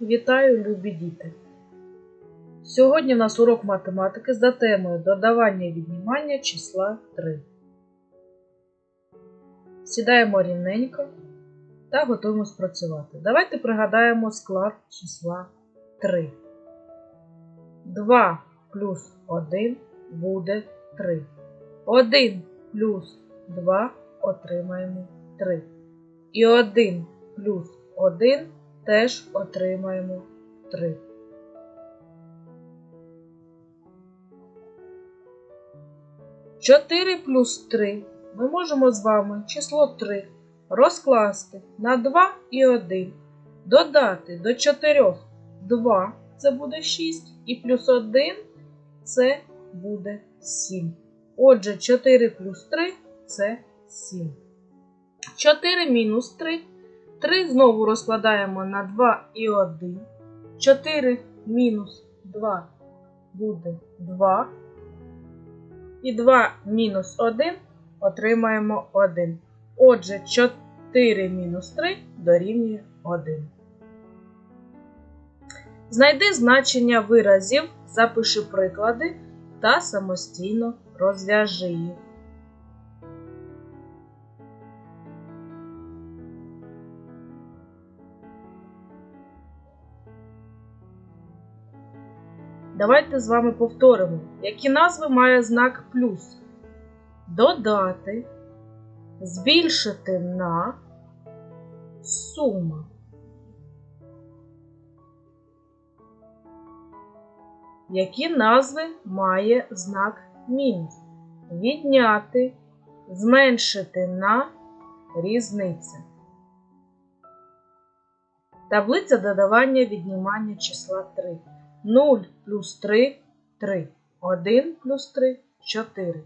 Вітаю, любі діти! Сьогодні у нас урок математики за темою додавання і віднімання числа 3. Сідаємо рівненько та готуємось працювати. Давайте пригадаємо склад числа 3. 2 плюс 1 буде 3. 1 плюс 2 отримаємо 3. І 1 плюс 1 теж отримаємо 3. Чотири плюс 3 ми можемо з вами число 3 розкласти на 2 і 1, додати до 4 2 це буде 6, і плюс 1 це буде 7. Отже, 4 плюс 3 це 7. 4 мінус 3. 3 знову розкладаємо на 2 і 1. 4 мінус 2 буде 2. І 2 мінус 1 отримаємо 1. Отже, 4 мінус 3 дорівнює 1. Знайди значення виразів, запиши приклади та самостійно розв'яжи їх. Давайте з вами повторимо, які назви має знак плюс. Додати, збільшити на сума. Які назви має знак мінус? Відняти, зменшити на різниця. Таблиця додавання віднімання числа 3. 0 плюс 3 3. 1 плюс 3 4.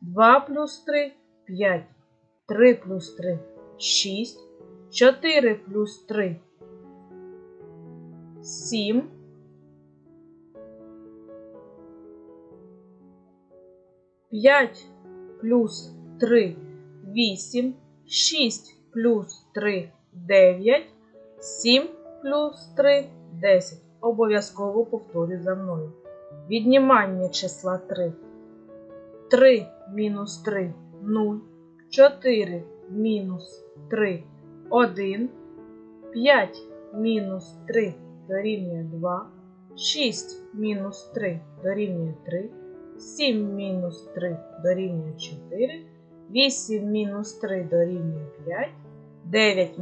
2 плюс 3 5. 3 плюс 3 6. 4 плюс 3 7. 5 плюс 3 8. 6 плюс 3 9. 7 плюс 3 10. Обов'язково повторюй за мною. Віднімання числа 3. 3 мінус 3 0. 4 мінус 3 1. 5 мінус 3 дорівнює 2. 6 мінус 3 дорівнює 3. 7 мінус 3 дорівнює 4. 8 мінус 3 дорівнює 5. 9